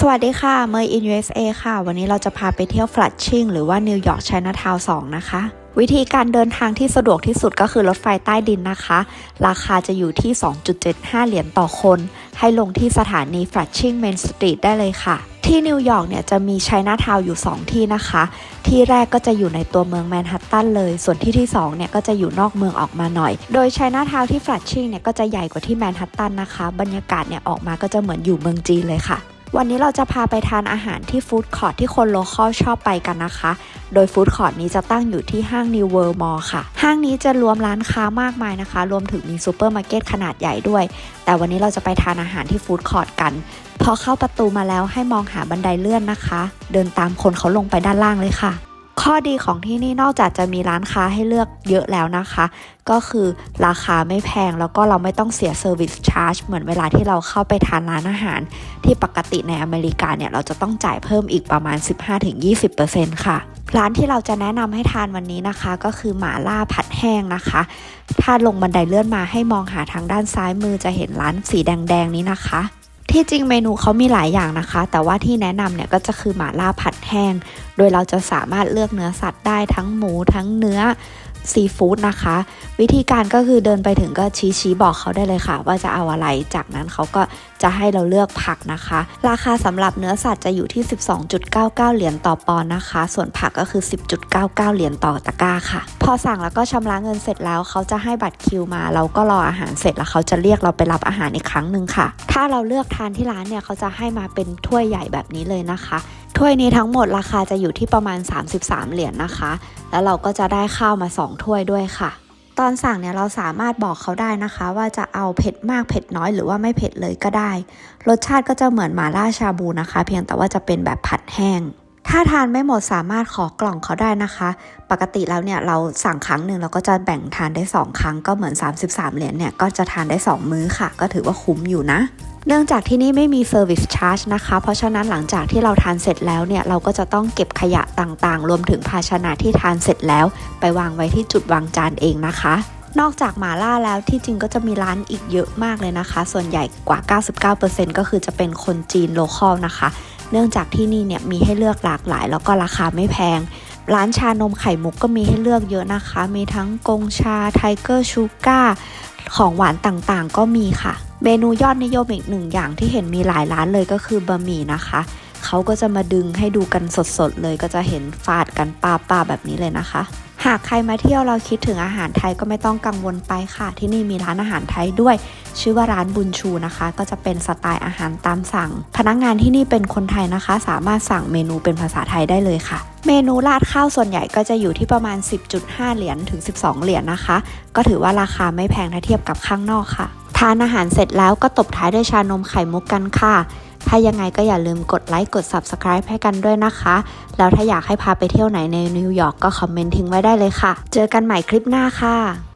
สวัสดีค่ะ เมย์อิน USA ค่ะ วันนี้เราจะพาไปเที่ยวฟลัดชิงหรือว่านิวยอร์กไชน่าทาวน์2นะคะ วิธีการเดินทางที่สะดวกที่สุดก็คือรถไฟใต้ดินนะคะ ราคาจะอยู่ที่ 2.75 เหรียญต่อคน ให้ลงที่สถานีฟลัดชิงเมนสตรีทได้เลยค่ะที่นิวยอร์กเนี่ยจะมีไชน่าทาวน์อยู่ 2 ที่นะคะ ที่แรกก็จะอยู่ในตัวเมืองแมนฮัตตันเลย ส่วนที่ที่2เนี่ยก็จะอยู่นอกเมืองออกมาหน่อย โดยไชน่าทาวน์ที่ฟลัดชิงเนี่ยก็จะใหญ่กว่าที่แมนฮัตตันนะคะ บรรยากาศเนี่ยออกมาก็จะเหมือนอยู่เมืองจีนเลยค่ะ วันนี้เราจะพาไปทานอาหารที่ฟู้ดคอร์ทที่คนโลคอลชอบไปกันนะคะ โดยฟู้ดคอร์ทนี้จะตั้งอยู่ที่ห้างนิวเวิร์มอลค่ะ ห้างนี้จะรวมร้านค้ามากมายนะคะ รวมถึงมีซูเปอร์มาร์เก็ตขนาดใหญ่ด้วย แต่วันนี้เราจะไปทานอาหารที่ฟู้ดคอร์ทกัน พอเข้าประตูมาแล้วให้มองหาบันไดเลื่อนนะคะ เดินตามคนเขาลงไปด้านล่างเลยค่ะ ข้อดีของที่นี่นอกจากจะมีร้านค้าให้เลือกเยอะแล้วนะคะ ก็คือราคาไม่แพงแล้วก็เราไม่ต้องเสียเซอร์วิสชาร์จเหมือนเวลาที่เราเข้าไปทานร้านอาหาร ที่ปกติในอเมริกาเนี่ย เราจะต้องจ่ายเพิ่มอีกประมาณ 15-20%ค่ะร้านที่เราจะแนะนำให้ทานวันนี้นะคะ ก็คือหมาล่าผัดแห้งนะคะ ถ้าลงบันไดเลื่อนมาให้มองหาทางด้านซ้ายมือจะเห็นร้านสีแดงๆนี้นะคะ ที่จริงเมนูเขามีหลายอย่างนะคะ แต่ว่าที่แนะนำเนี่ยก็จะคือหมาล่าผัดแห้ง โดยเราจะสามารถเลือกเนื้อสัตว์ได้ทั้งหมูทั้งเนื้อ ซีฟู้ดนะคะ วิธีการก็คือเดินไปถึงก็ชี้ชี้บอกเขาได้เลยค่ะ ว่าจะเอาอะไรจากนั้นเขาก็จะให้เราเลือกผักนะคะ ราคาสำหรับเนื้อสัตว์จะอยู่ที่ 12.99 เหรียญต่อปอนด์นะคะ ส่วนผักก็คือ 10.99 เหรียญต่อตะกร้าค่ะ พอสั่งแล้วก็ชำระเงินเสร็จแล้วเขาจะให้บัตรคิวมา เราก็รออาหารเสร็จแล้วเขาจะเรียกเราไปรับอาหารอีกครั้งหนึ่งค่ะ ถ้าเราเลือกทานที่ร้านเนี่ยเขาจะให้มาเป็นถ้วยใหญ่แบบนี้เลยนะคะ ถ้วยนี้ทั้งหมดราคาจะอยู่ที่ประมาณ 33 เหรียญนะคะ แล้วเราก็จะได้ข้าวมา 2 ถ้วยด้วยค่ะ ตอนสั่งเนี่ยเราสามารถบอกเขาได้นะคะ ว่าจะเอาเผ็ดมากเผ็ดน้อยหรือว่าไม่เผ็ดเลยก็ได้ รสชาติก็จะเหมือนหมาล่าชาบูนะคะ เพียงแต่ว่าจะเป็นแบบผัดแห้ง ถ้าทานไม่หมดสามารถขอกล่องเขาได้นะคะ ปกติแล้วเนี่ยเราสั่งครั้งหนึ่งเราก็จะแบ่งทานได้ 2 ครั้งก็เหมือน 33 เหรียญเนี่ยก็จะทานได้ 2 มื้อค่ะ ก็ถือว่าคุ้มอยู่นะ เนื่องจากที่นี่ไม่มี Service Charge นะคะ เพราะฉะนั้นหลังจากที่เราทานเสร็จแล้วเนี่ย เราก็จะต้องเก็บขยะต่างๆ รวมถึงภาชนะที่ทานเสร็จแล้ว ไปวางไว้ที่จุดวางจานเองนะคะ นอกจากหมาล่าแล้วที่จริงก็จะมีร้านอีกเยอะมากเลยนะคะ ส่วนใหญ่กว่า 99%ก็คือจะเป็นคนจีนโลคอลนะคะ เนื่องจากที่นี่เนี่ยมีให้เลือกหลากหลาย แล้วก็ราคาไม่แพง ร้านชานมไข่มุกก็มีให้เลือกเยอะนะคะ มีทั้งกงชาไทเกอร์ชูก้าของหวานต่างๆ ก็มีค่ะ เมนูยอดนิยมอีกหนึ่งอย่างที่เห็นมีหลายร้านเลยก็คือบะหมี่นะคะ เขาก็จะมาดึงให้ดูกันสดๆเลยก็จะเห็นฟาดกันป้าๆแบบนี้เลยนะคะ หากใครมาเที่ยวเราคิดถึงอาหารไทยก็ไม่ต้องกังวลไปค่ะ ที่นี่มีร้านอาหารไทยด้วย ชื่อว่าร้านบุญชูนะคะ ก็จะเป็นสไตล์อาหารตามสั่ง พนักงานที่นี่เป็นคนไทยนะคะ สามารถสั่งเมนูเป็นภาษาไทยได้เลยค่ะเมนูราดข้าวส่วนใหญ่ก็จะอยู่ที่ประมาณ 10.5 เหรียญถึง 12 เหรียญนะคะ ก็ถือว่าราคาไม่แพงถ้าเทียบกับข้างนอกค่ะ ทานอาหารเสร็จแล้วก็ตบท้ายด้วยชานมไข่มุกกันค่ะ ถ้ายังไงก็อย่าลืมกดไลค์กด Subscribe ให้กันด้วยนะคะ แล้วถ้าอยากให้พาไปเที่ยวไหนในนิวยอร์กก็คอมเมนต์ทิ้งไว้ได้เลยค่ะ เจอกันใหม่คลิปหน้าค่ะ